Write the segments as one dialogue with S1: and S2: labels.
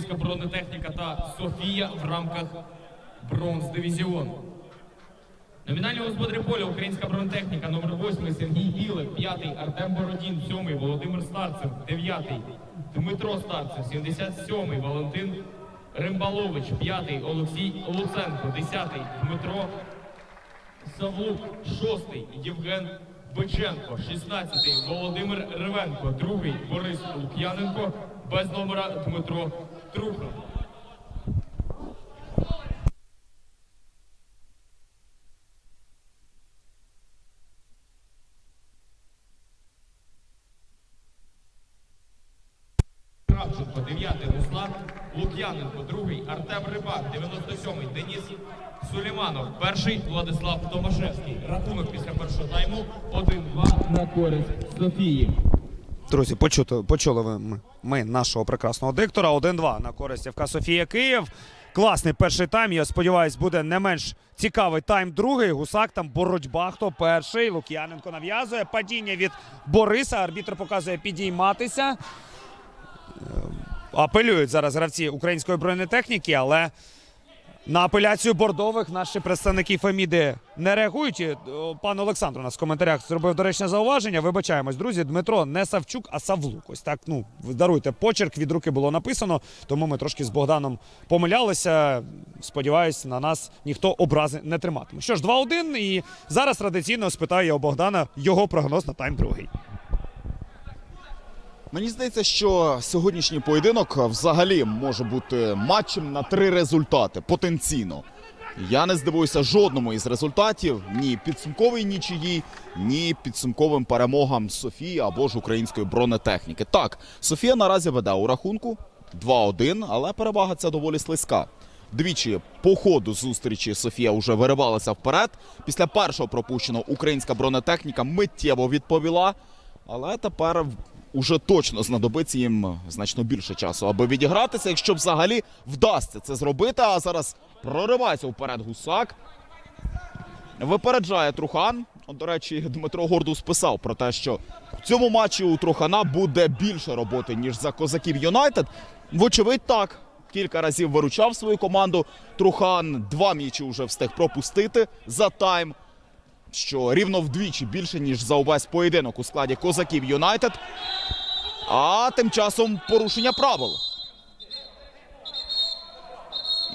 S1: українська бронетехніка та Софія в рамках бронз-дивізіону. Номінальні господарі поля Українська бронетехніка номер 8 Сергій Білик, 5 Артем Бородін, 7 Володимир Старцев, 9 Дмитро Старцев, 77 Валентин Римбалович, 5 Олексій Луценко, 10 Дмитро Савлук, 6 Євген Биченко, 16 Володимир Ревенко, 2 Борис Лук'яненко, без номера Дмитро Трухан. Кравченко, 9 Руслан Лук'яненко, 2 Артем Рибак, 97 Деніс Суліманов, перший Владислав Томашевський. Рахунок після першого тайму 1-2 на користь Софії.
S2: Друзі, почути, почули ви ми, нашого прекрасного диктора. 1-2 на користь ФК Софія Київ. Класний перший тайм. Я сподіваюся, буде не менш цікавий тайм другий. Гусак там боротьба. Хто перший? Лук'яненко нав'язує. Падіння від Бориса. Арбітр показує підійматися. Е, Апелюють зараз гравці української бронетехніки, але на апеляцію бордових наші представники Феміди не реагують. О, Пан Олександр у нас в коментарях зробив доречне зауваження. Вибачаємось, друзі. Дмитро не Савчук, а Савлук. Ось так. Ну даруйте почерк від руки було написано. Тому ми трошки з Богданом помилялися. Сподіваюсь, на нас ніхто образи не триматиме. Що ж, 2-1. І зараз традиційно спитаю я у Богдана його прогноз на тайм другий.
S3: Мені здається, що сьогоднішній поєдинок взагалі може бути матчем на три результати потенційно. Я не здивуюся жодному із результатів ні підсумковій нічиїй, ні підсумковим перемогам Софії або ж української бронетехніки. Так, Софія наразі веде у рахунку 2-1, але перевага ця доволі слизька. Двічі по ходу зустрічі Софія вже виривалася вперед. Після першого пропущеного українська бронетехніка миттєво відповіла. Але тепер уже точно знадобиться їм значно більше часу, аби відігратися, якщо взагалі вдасться це зробити. А зараз проривається вперед гусак. Випереджає Трухан. До речі, Дмитро Гордус писав про те, що в цьому матчі у Трухана буде більше роботи, ніж за козаків Юнайтед. Вочевидь, так. Кілька разів виручав свою команду. Трухан два м'ячі вже встиг пропустити за тайм що рівно вдвічі більше, ніж за увесь поєдинок у складі козаків Юнайтед. А тим часом порушення правил.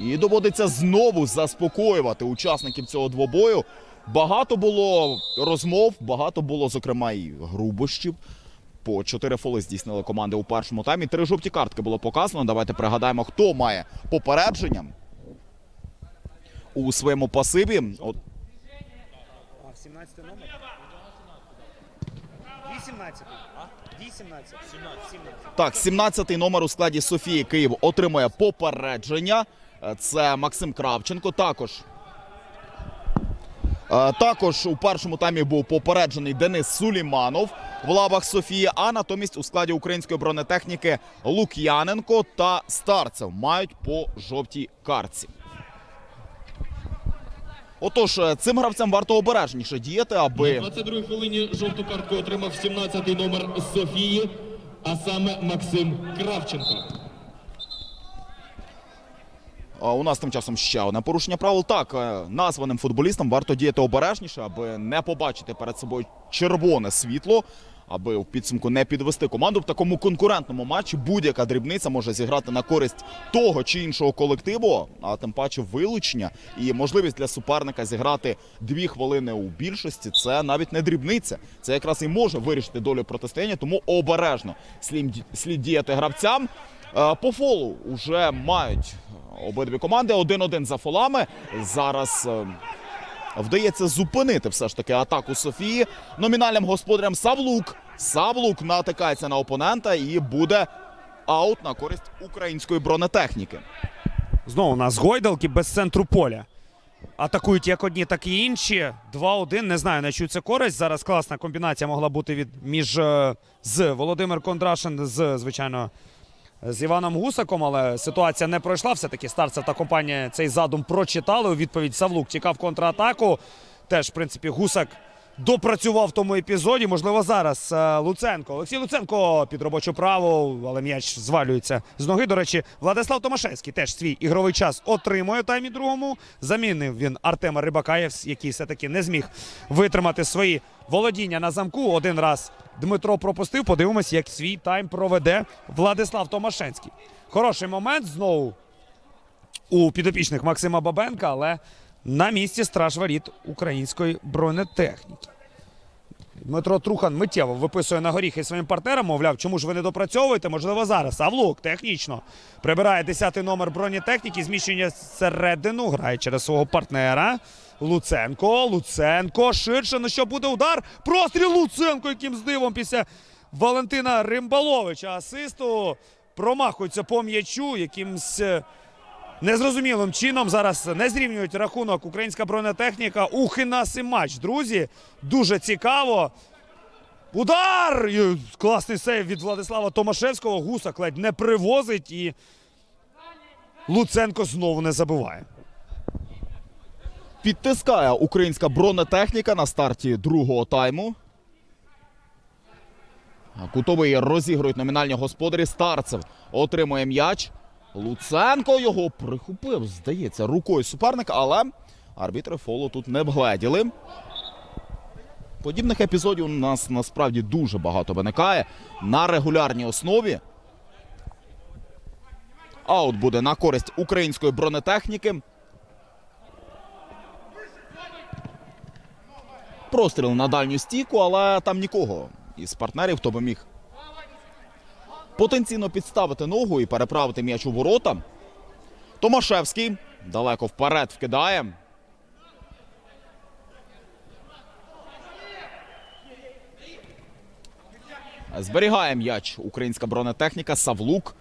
S3: І доводиться знову заспокоювати учасників цього двобою. Багато було розмов, багато було, зокрема, і грубощів. По чотири фоли здійснили команди у першому таймі. Три жовті картки було показано. Давайте пригадаємо, хто має попередження у своєму пасиві. От
S2: 17 номер. 18. 18. 17.
S3: Так, 17-й номер у складі Софії Київ отримує попередження. Е, Це Максим Кравченко. Також. Е, Також у першому таймі був попереджений Денис Суліманов в лавах Софії. А натомість у складі української бронетехніки Лук'яненко та Старцев мають по жовтій картці. Отож, е, цим гравцям варто обережніше діяти, аби.
S4: На 22-й хвилині жовту картку отримав 17-й номер Софії, а саме Максим Кравченко.
S3: А у нас тим часом ще одне порушення правил. Так, е, названим футболістам варто діяти обережніше, аби не побачити перед собою червоне світло, аби в підсумку не підвести команду в такому конкурентному матчі. Будь-яка дрібниця може зіграти на користь того чи іншого колективу, а тим паче вилучення і можливість для суперника зіграти дві хвилини у більшості. Це навіть не дрібниця. Це якраз і може вирішити долю протистояння, тому обережно слід, діяти гравцям. Е, По фолу вже мають обидві команди. Один-один за фолами. Зараз е, вдається зупинити все ж таки атаку Софії. Номінальним господарем Савлук. Савлук натикається на опонента і буде аут на користь української бронетехніки.
S2: Знову у нас гойдалки без центру поля. Атакують як одні, так і інші. 2-1. Не знаю, на чию це користь. Зараз класна комбінація могла бути від між е, з Володимир Кондрашин з, звичайно, з Іваном Гусаком, але ситуація не пройшла. Все-таки старцев та компанія цей задум прочитали. У відповідь Савлук тікав контратаку. Теж, в принципі, Гусак допрацював в тому епізоді. Можливо, зараз е, Луценко. Олексій Луценко під робочу праву, але м'яч звалюється з ноги. До речі, Владислав Томашевський теж свій ігровий час отримує таймі другому. Замінив він Артема Рибакаєв, який все-таки не зміг витримати свої володіння на замку. Один раз Дмитро пропустив. Подивимось, як свій тайм проведе Владислав Томашевський. Хороший момент знову у підопічних Максима Бабенка, але на місці страж воріт української бронетехніки. Дмитро Трухан миттєво виписує на горіхи своїм партнерам, мовляв, чому ж ви не допрацьовуєте? Можливо, зараз. Авлук технічно прибирає 10-й номер бронетехніки, зміщення середину, грає через свого партнера. Луценко, Луценко, ширше. Ну що буде удар? Простріл Луценко, яким здивом після Валентина Римбаловича асисту. Промахується по м'ячу якимсь. Незрозумілим чином зараз не зрівнюють рахунок українська бронетехніка. Ух і матч, друзі. Дуже цікаво. Удар! Класний сейв від Владислава Томашевського. Гусак ледь не привозить і Луценко знову не забиває.
S3: Підтискає українська бронетехніка на старті другого тайму. Кутовий розігрують номінальні господарі. Старцев отримує м'яч. Луценко його прихопив, здається, рукою суперника, але арбітри фолу тут не вгледіли. Подібних епізодів у нас насправді дуже багато виникає на регулярній основі. Аут буде на користь української бронетехніки. Простріл на дальню стійку, але там нікого із партнерів, хто би міг потенційно підставити ногу і переправити м'яч у ворота. Томашевський далеко вперед вкидає. Зберігає м'яч українська бронетехніка. Савлук.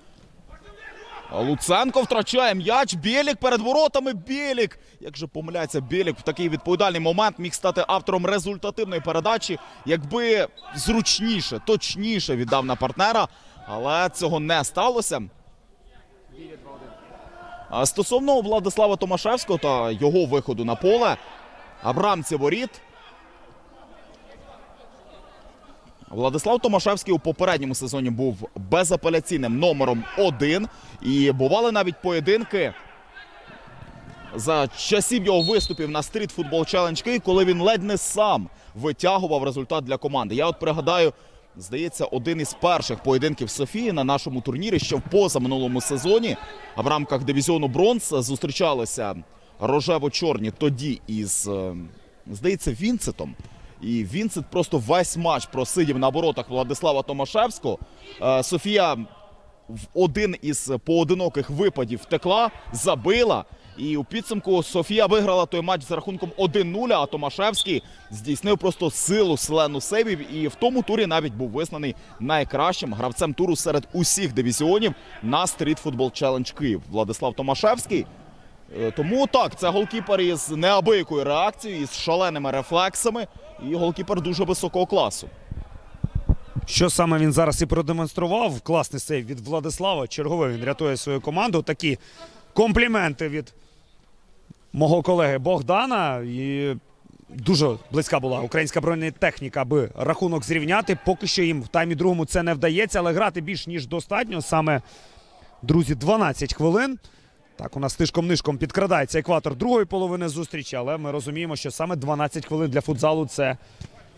S3: Луценко втрачає м'яч. Білік перед воротами. Білік. Як же помиляється Білік в такий відповідальний момент міг стати автором результативної передачі, якби зручніше, точніше віддав на партнера. Але цього не сталося. Стосовно Владислава Томашевського та його виходу на поле, Абрамці воріт. Владислав Томашевський у попередньому сезоні був безапеляційним номером один. І бували навіть поєдинки за часів його виступів на стріт футбол челендж коли він ледь не сам витягував результат для команди. Я от пригадаю, здається, один із перших поєдинків Софії на нашому турнірі, що в позаминулому сезоні а в рамках дивізіону бронз зустрічалися рожево-чорні тоді із, е, здається, Вінцетом. І Вінцет просто весь матч просидів на воротах Владислава Томашевського. Е, Софія в один із поодиноких випадів втекла, забила. І у підсумку Софія виграла той матч за рахунком 1-0, а Томашевський здійснив просто силу селену сейвів. І в тому турі навіть був визнаний найкращим гравцем туру серед усіх дивізіонів на стріт футбол челендж Київ. Владислав Томашевський. Е, Тому так, це голкіпер із неабиякою реакцією, із шаленими рефлексами, і голкіпер дуже високого класу.
S2: Що саме він зараз і продемонстрував? Класний сейв від Владислава. Черговий він рятує свою команду. Такі компліменти від мого колеги Богдана. І дуже близька була українська бронетехніка, аби рахунок зрівняти. Поки що їм в таймі другому це не вдається, але грати більш ніж достатньо. Саме, друзі, 12 хвилин. Так, у нас тишком-нишком підкрадається екватор другої половини зустрічі, але ми розуміємо, що саме 12 хвилин для футзалу це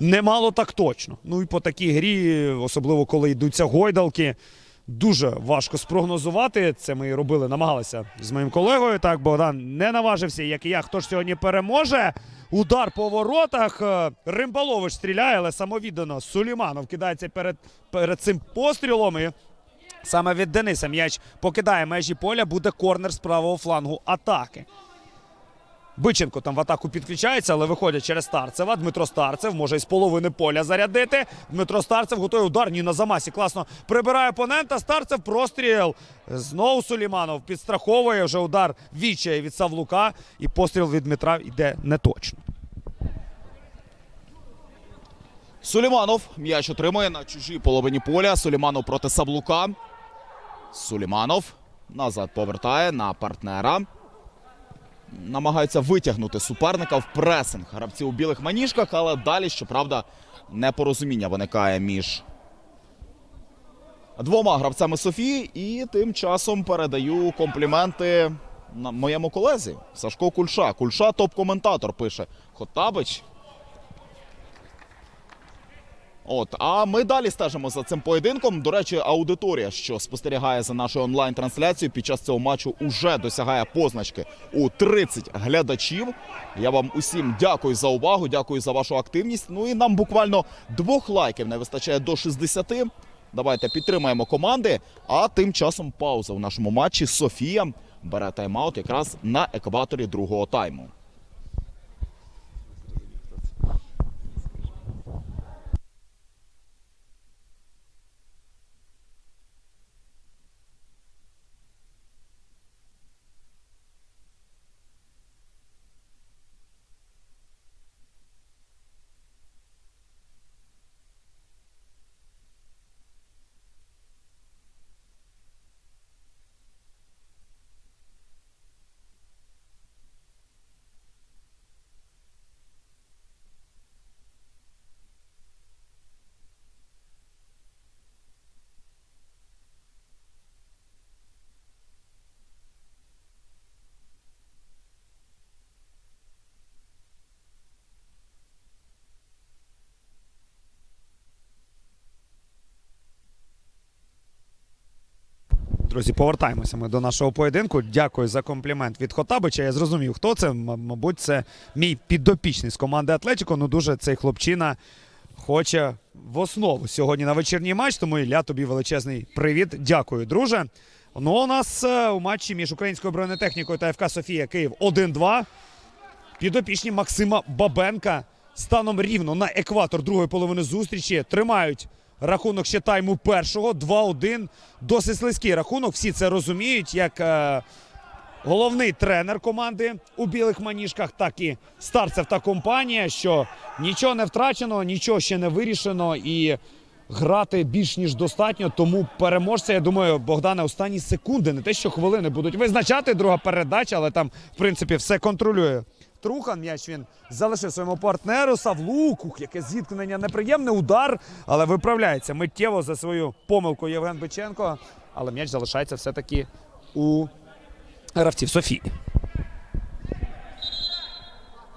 S2: немало так точно. Ну і по такій грі, особливо коли йдуться гойдалки, дуже важко спрогнозувати. Це ми і робили, намагалися з моїм колегою. Так, Богдан не наважився, як і я. Хто ж сьогодні переможе? Удар по воротах. Е, Римбалович стріляє, але самовіддано Суліманов кидається перед, перед цим пострілом. І саме від Дениса м'яч покидає межі поля, буде корнер з правого флангу атаки. Биченко там в атаку підключається, але виходять через Старцева. Дмитро Старцев може із половини поля зарядити. Дмитро Старцев готує удар. Ні на замасі. Класно прибирає опонента. Старцев простріл. Знову Суліманов підстраховує вже удар відчає від Савлука. І постріл від Дмитра йде неточно.
S3: Суліманов м'яч отримує на чужій половині поля. Суліманов проти Саблука. Суліманов назад повертає на партнера. Намагаються витягнути суперника в пресинг. Гравці у білих маніжках, але далі, щоправда, непорозуміння виникає між двома гравцями Софії. І тим часом передаю компліменти моєму колезі Сашко Кульша. Кульша топ-коментатор пише Хотабич. От, а ми далі стежимо за цим поєдинком. До речі, аудиторія, що спостерігає за нашою онлайн-трансляцією під час цього матчу, уже досягає позначки у 30 глядачів. Я вам усім дякую за увагу, дякую за вашу активність. Ну і нам буквально двох лайків не вистачає до 60. Давайте підтримаємо команди. А тим часом пауза в нашому матчі. Софія бере тайм-аут якраз на екваторі другого тайму.
S2: Друзі, повертаємося ми до нашого поєдинку. Дякую за комплімент від Хотабича. Я зрозумів, хто це. Мабуть, це мій підопічний з команди Атлетіко. Ну дуже цей хлопчина хоче в основу сьогодні на вечірній матч. Тому Ілля, тобі величезний привіт. Дякую, друже. Ну, у нас е, у матчі між українською бронетехнікою та ФК Софія Київ 1-2. Підопічні Максима Бабенка станом рівно на екватор другої половини зустрічі тримають рахунок ще тайму першого 2-1. Досить слизький рахунок. Всі це розуміють, як е, головний тренер команди у білих маніжках, так і старцев та компанія, що нічого не втрачено, нічого ще не вирішено і. Грати більш ніж достатньо, тому переможця, я думаю, Богдане, останні секунди, не те, що хвилини будуть визначати. Друга передача, але там, в принципі, все контролює. Трухан м'яч він залишив своєму партнеру. Савлук, ух, яке зіткнення, неприємний удар, але виправляється миттєво за свою помилку Євген Биченко. Але м'яч залишається все-таки у гравців Софії.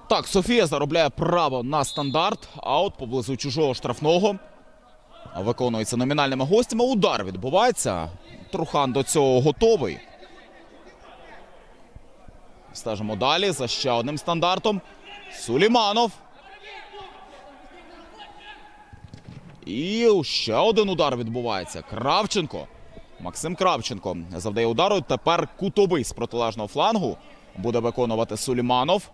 S3: Так, Софія заробляє право на стандарт. Аут поблизу чужого штрафного. Виконується номінальними гостями. Удар відбувається. Трухан до цього готовий. Стежимо далі за ще одним стандартом. Суліманов. І ще один удар відбувається. Кравченко. Максим Кравченко завдає удару. Тепер кутовий з протилежного флангу буде виконувати Суліманов.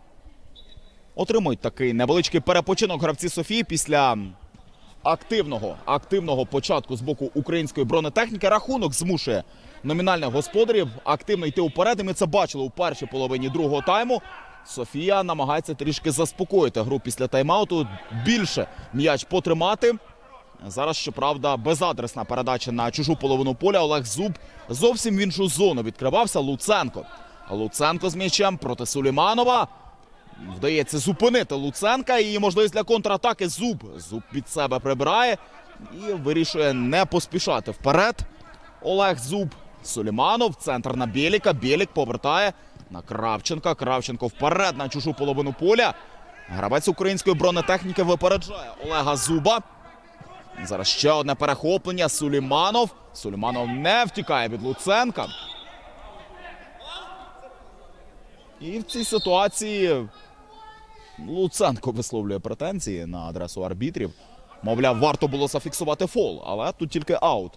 S3: Отримують такий невеличкий перепочинок гравці Софії після активного, активного початку з боку української бронетехніки. Рахунок змушує номінальних господарів активно йти уперед. І ми це бачили у першій половині другого тайму. Софія намагається трішки заспокоїти гру після тайм-ауту. Більше м'яч потримати. Зараз, щоправда, безадресна передача на чужу половину поля. Олег Зуб зовсім в іншу зону відкривався. Луценко. Луценко з м'ячем проти Суліманова. Вдається зупинити Луценка і можливість для контратаки Зуб. Зуб під себе прибирає і вирішує не поспішати вперед. Олег Зуб. Суліманов. Центр на Біліка. Білік повертає на Кравченка. Кравченко вперед на чужу половину поля. Гравець української бронетехніки випереджає Олега Зуба. Зараз ще одне перехоплення. Суліманов. Суліманов не втікає від Луценка. І в цій ситуації Луценко висловлює претензії на адресу арбітрів. Мовляв, варто було зафіксувати фол, але тут тільки аут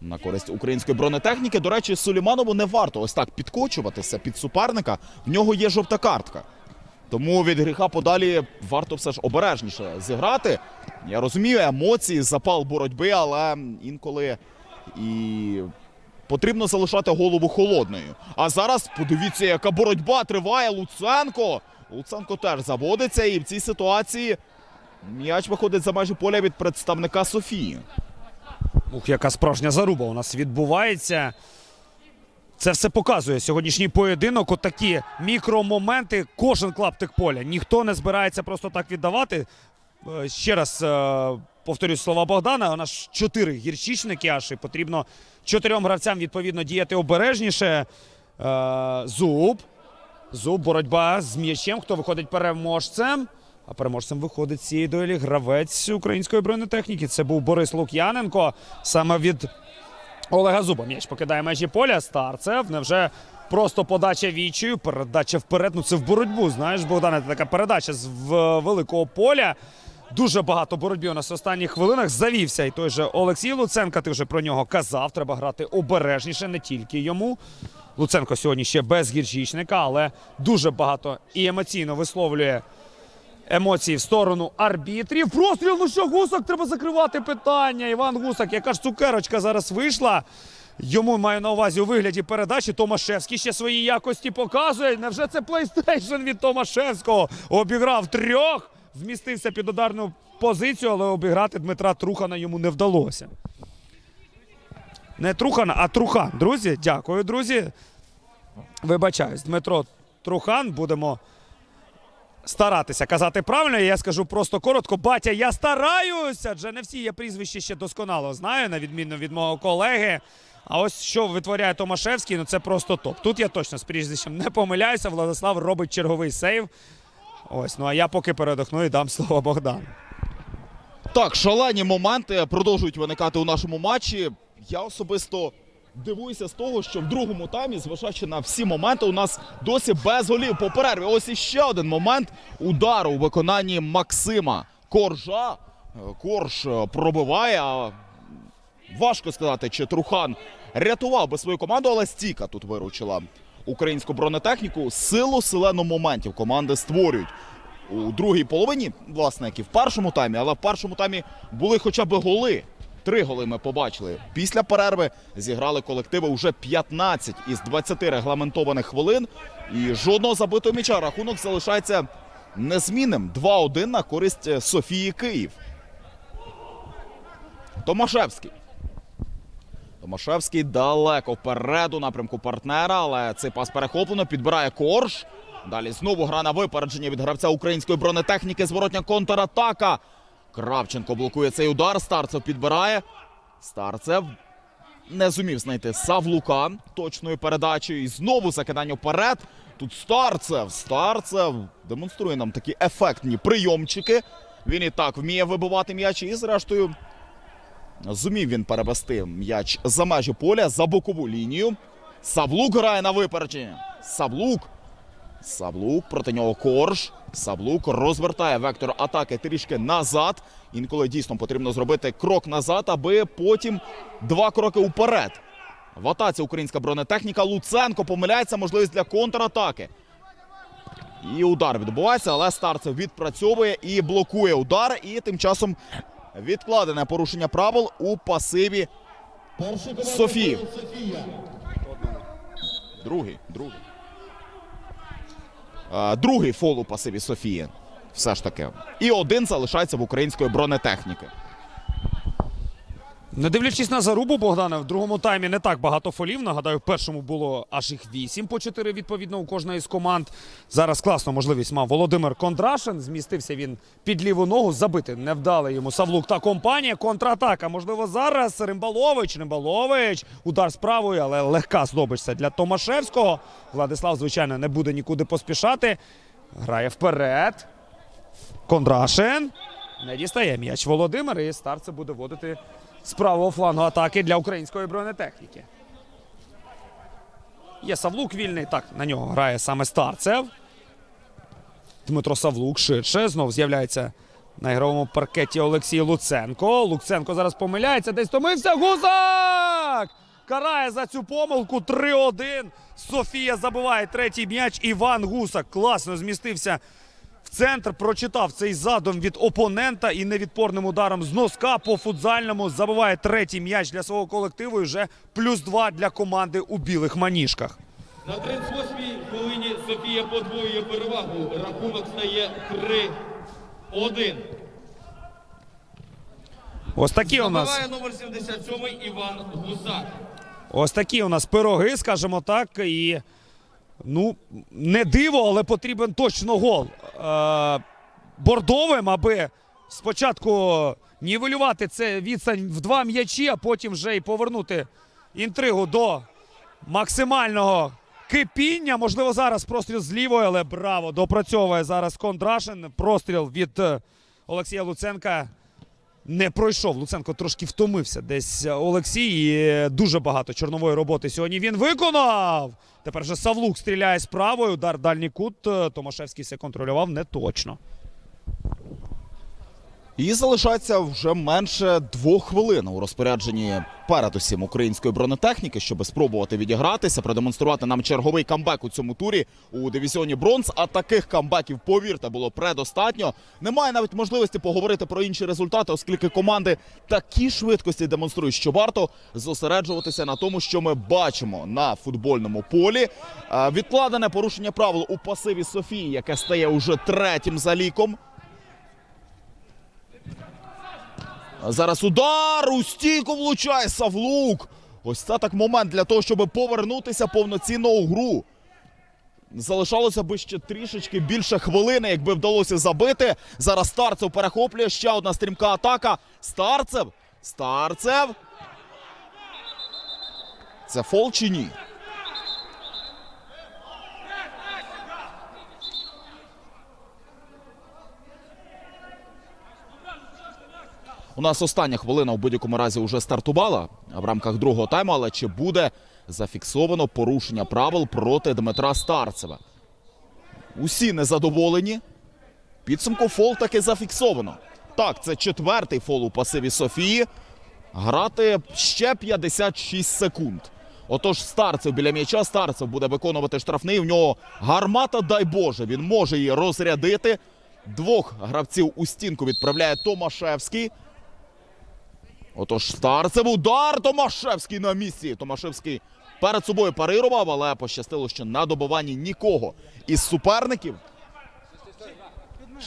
S3: на користь української бронетехніки. До речі, Суліманову не варто ось так підкочуватися під суперника. В нього є жовта картка. Тому від гріха подалі варто все ж обережніше зіграти. Я розумію емоції, запал боротьби, але інколи і потрібно залишати голову холодною. А зараз подивіться, яка боротьба триває. Луценко. Луценко теж заводиться, і в цій ситуації м'яч виходить за межі поля від представника Софії.
S2: Ух, яка справжня заруба у нас відбувається. Це все показує сьогоднішній поєдинок. Отакі мікромоменти, кожен клаптик поля. Ніхто не збирається просто так віддавати. Е, Ще раз е, повторюю слова Богдана. У нас чотири гірчичники аж і потрібно чотирьом гравцям відповідно діяти обережніше. Е, Зуб. Зуб, боротьба з м'ячем. Хто виходить переможцем? А переможцем виходить з цієї дуелі гравець української бронетехніки. Це був Борис Лук'яненко. Саме від Олега Зуба. М'яч покидає межі поля. Старцев. Невже просто подача вічою, передача вперед. Ну це в боротьбу. Знаєш, Богдане, це така передача з великого поля. Дуже багато боротьби у нас в останніх хвилинах. Завівся і той же Олексій Луценко. Ти вже про нього казав. Треба грати обережніше, не тільки йому. Луценко сьогодні ще без гірчичника, але дуже багато і емоційно висловлює емоції в сторону арбітрів. Простріл, ну що, гусак, треба закривати питання. Іван Гусак, яка ж цукерочка зараз вийшла. Йому маю на увазі у вигляді передачі. Томашевський ще свої якості показує. Невже це PlayStation від Томашевського? Обіграв трьох, змістився під ударну позицію, але обіграти Дмитра Трухана йому не вдалося. Не Трухана, а Трухан. Друзі, дякую, друзі. Вибачаюсь, Дмитро Трухан. Будемо старатися казати правильно. Я скажу просто коротко. Батя, я стараюся. Адже не всі я прізвище ще досконало знаю, на відміну від мого колеги. А ось що витворяє Томашевський, ну це просто топ. Тут я точно з прізвищем не помиляюся. Владислав робить черговий сейв. Ось, ну а я поки передохну і дам слово Богдану.
S3: Так, шалені моменти продовжують виникати у нашому матчі. Я особисто дивуюся з того, що в другому таймі, зважаючи на всі моменти, у нас досі без голів по перерві. Ось іще один момент удару у виконанні Максима Коржа. Корж е, пробиває. Важко сказати, чи Трухан рятував би свою команду, але стіка тут виручила українську бронетехніку. Силу селену моментів команди створюють у другій половині, власне, як і в першому таймі, але в першому таймі були хоча б голи. Три голи ми побачили. Після перерви зіграли колективи вже 15 із 20 регламентованих хвилин. І жодного забитого м'яча рахунок залишається незмінним. 2-1 на користь е, Софії Київ. Томашевський. Томашевський далеко вперед у напрямку партнера, але цей пас перехоплено, підбирає корж. Далі знову гра на випередження від гравця української бронетехніки. Зворотня контратака. Кравченко блокує цей удар. Старцев підбирає. Старцев не зумів знайти Савлука точною передачею. І знову закидання вперед. Тут Старцев. Старцев демонструє нам такі ефектні прийомчики. Він і так вміє вибивати м'яч. І зрештою Зумів він перевести м'яч за межі поля за бокову лінію. Савлук грає на випередження. Савлук. Савлук проти нього корж. Савлук розвертає вектор атаки трішки назад. Інколи дійсно потрібно зробити крок назад, аби потім два кроки вперед. В атаці українська бронетехніка. Луценко помиляється можливість для контратаки. І удар відбувається, але старцев відпрацьовує і блокує удар. І тим часом відкладене порушення правил у пасиві Софії. Другий, другий. Другий фол у пасиві Софії. Все ж таки. І один залишається в української бронетехніки.
S2: Не дивлячись на зарубу Богдана, в другому таймі не так багато фолів. Нагадаю, в першому було аж їх вісім по чотири відповідно у кожної з команд. Зараз класну можливість мав Володимир Кондрашин. Змістився він під ліву ногу. Забити не вдали йому Савлук та компанія. Контратака. Можливо, зараз Римбалович. Римбалович. Удар з правої, але легка здобич це для Томашевського. Владислав, звичайно, не буде нікуди поспішати. Грає вперед. Кондрашин. Не дістає м'яч Володимир. І старце буде водити з правого флангу атаки для української бронетехніки. Є Савлук вільний. Так, на нього грає саме старцев. Дмитро Савлук ширше. Знов з'являється на ігровому паркеті Олексій Луценко. Луценко зараз помиляється. Десь томився. Гузак! Карає за цю помилку 3-1. Софія забиває третій м'яч. Іван Гусак класно змістився в центр, прочитав цей задум від опонента і невідпорним ударом з носка по футзальному забиває третій м'яч для свого колективу. І вже плюс два для команди у білих маніжках.
S1: На 38-й хвилині Софія подвоює перевагу. Рахунок стає 3-1.
S2: Ось такі у нас
S1: Забиває номер 77 Іван Гусак.
S2: Ось такі у нас пироги, скажімо так. І ну, не диво, але потрібен точно гол. Е, бордовим, аби спочатку нівелювати це відстань в два м'ячі, а потім вже й повернути інтригу до максимального кипіння. Можливо, зараз простріл з лівої, але браво! Допрацьовує зараз Кондрашин. Простріл від е, Олексія Луценка не пройшов. Луценко трошки втомився десь е, Олексій. І е, дуже багато чорнової роботи сьогодні він виконав. Тепер же Савлук стріляє з правою. Удар дальній кут. Е, Томашевський все контролював не точно.
S3: І залишається вже менше двох хвилин у розпорядженні передусім української бронетехніки, щоб спробувати відігратися, продемонструвати нам черговий камбек у цьому турі у дивізіоні бронз. А таких камбеків, повірте, було предостатньо. Немає навіть можливості поговорити про інші результати, оскільки команди такі швидкості демонструють, що варто зосереджуватися на тому, що ми бачимо на футбольному полі. Е, Відкладене порушення правил у пасиві Софії, яке стає уже третім за ліком. А Зараз удар у стійку влучає Савлук. Ось це так момент для того, щоб повернутися повноцінно у гру. Залишалося би ще трішечки більше хвилини, якби вдалося забити. Зараз Старцев перехоплює ще одна стрімка атака. Старцев. Старцев. Це фол чи ні? У нас остання хвилина у будь-якому разі вже стартувала в рамках другого тайму, але чи буде зафіксовано порушення правил проти Дмитра Старцева? Усі незадоволені. Підсумку фол таки зафіксовано. Так, це четвертий фол у пасиві Софії. Грати ще 56 секунд. Отож, старцев біля м'яча. Старцев буде виконувати штрафний. В нього гармата, дай Боже, він може її розрядити. Двох гравців у стінку відправляє Томашевський. Отож, старцев удар Томашевський на місці. Томашевський перед собою парирував, але пощастило, що на добуванні нікого із суперників.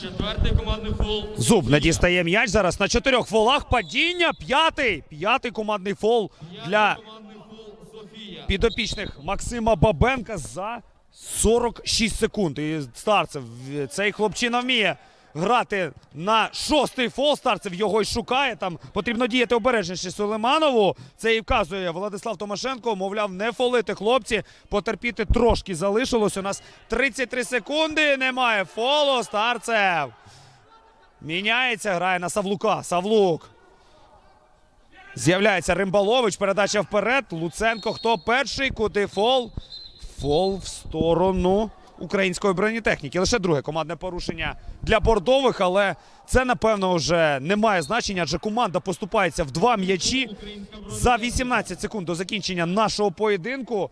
S1: Четвертий командний фол.
S2: Зуб не дістає м'яч зараз на чотирьох фолах. Падіння. П'ятий. П'ятий командний фол для підопічних Максима Бабенка за 46 секунд. І старцев цей хлопчина вміє грати на шостий фол. Старцев його й шукає. Там потрібно діяти обережніше Сулейманову. Це і вказує Владислав Томашенко. Мовляв, не фолити хлопці. Потерпіти трошки залишилось. У нас 33 секунди. Немає фолу. Старцев. Міняється, грає на Савлука. Савлук. З'являється Римбалович, передача вперед. Луценко. Хто перший? Куди фол? Фол в сторону української бронетехніки. Лише друге командне порушення для бордових, але це напевно вже не має значення, адже команда поступається в два м'ячі за 18 секунд до закінчення нашого поєдинку.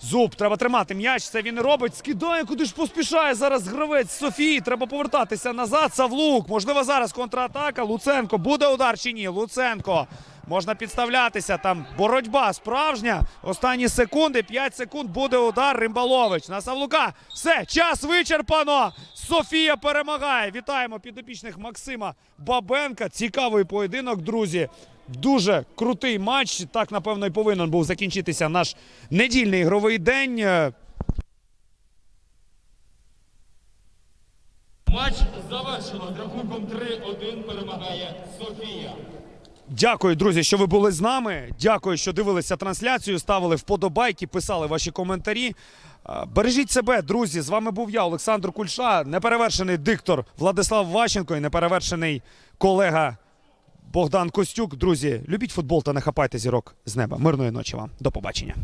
S2: Зуб, треба тримати м'яч. Це він робить. Скидає, куди ж поспішає зараз гравець Софії. Треба повертатися назад. Савлук. Можливо, зараз контратака. Луценко. Буде удар чи ні? Луценко. Можна підставлятися. Там боротьба справжня. Останні секунди. 5 секунд. Буде удар. Римбалович на Савлука. Все, час вичерпано. Софія перемагає. Вітаємо підопічних Максима Бабенка. Цікавий поєдинок, друзі. Дуже крутий матч. Так, напевно, і повинен був закінчитися наш недільний ігровий день.
S1: Матч завершено. З рахунком 3-1 перемагає Софія.
S2: Дякую, друзі, що ви були з нами. Дякую, що дивилися трансляцію, ставили вподобайки, писали ваші коментарі. Бережіть себе, друзі. З вами був я, Олександр Кульша, неперевершений диктор Владислав Ващенко і неперевершений колега Богдан Костюк. Друзі, любіть футбол та не хапайте зірок з неба. Мирної ночі вам. До побачення.